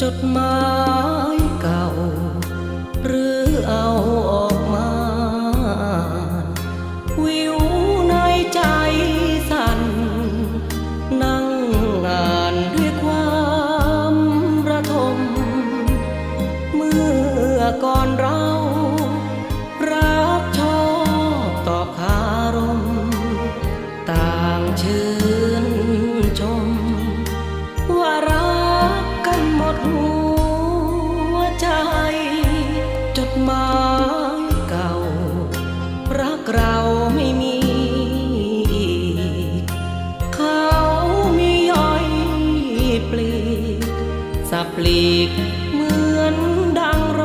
ចុតមកากเราไม่มีอีก เขามีย่อยปลีกสับปลีกเหมือนดังร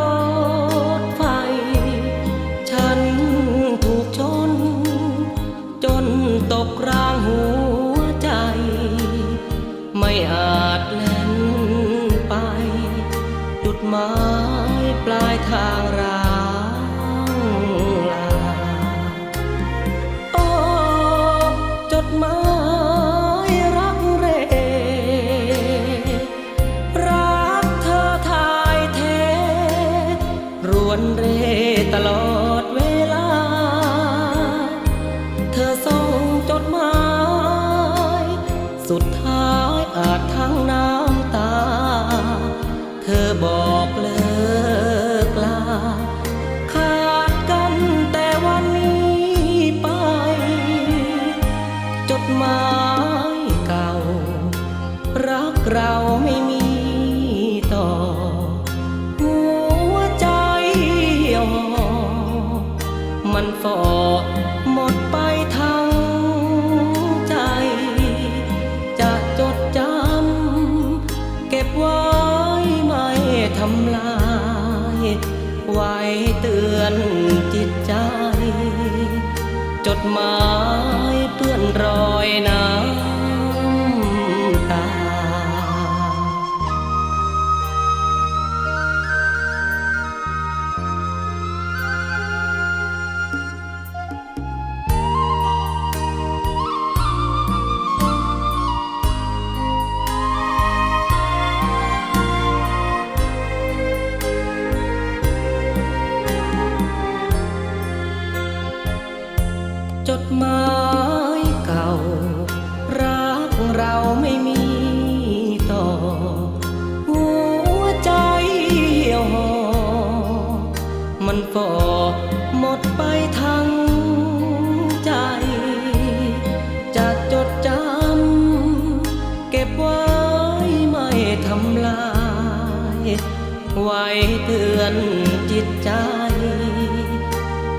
ถไฟ ฉันถูกชน จนตกรางหัวใจ ไม่อาจแล่นไป จุดหมายปลายทางเราำลาย ไว้เตือนจิตใจ จดหมายเปื้อนรอยน้ำ ไว้เตือนจิตใจ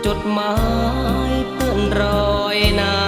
จดหมายเปื้อนรอยนา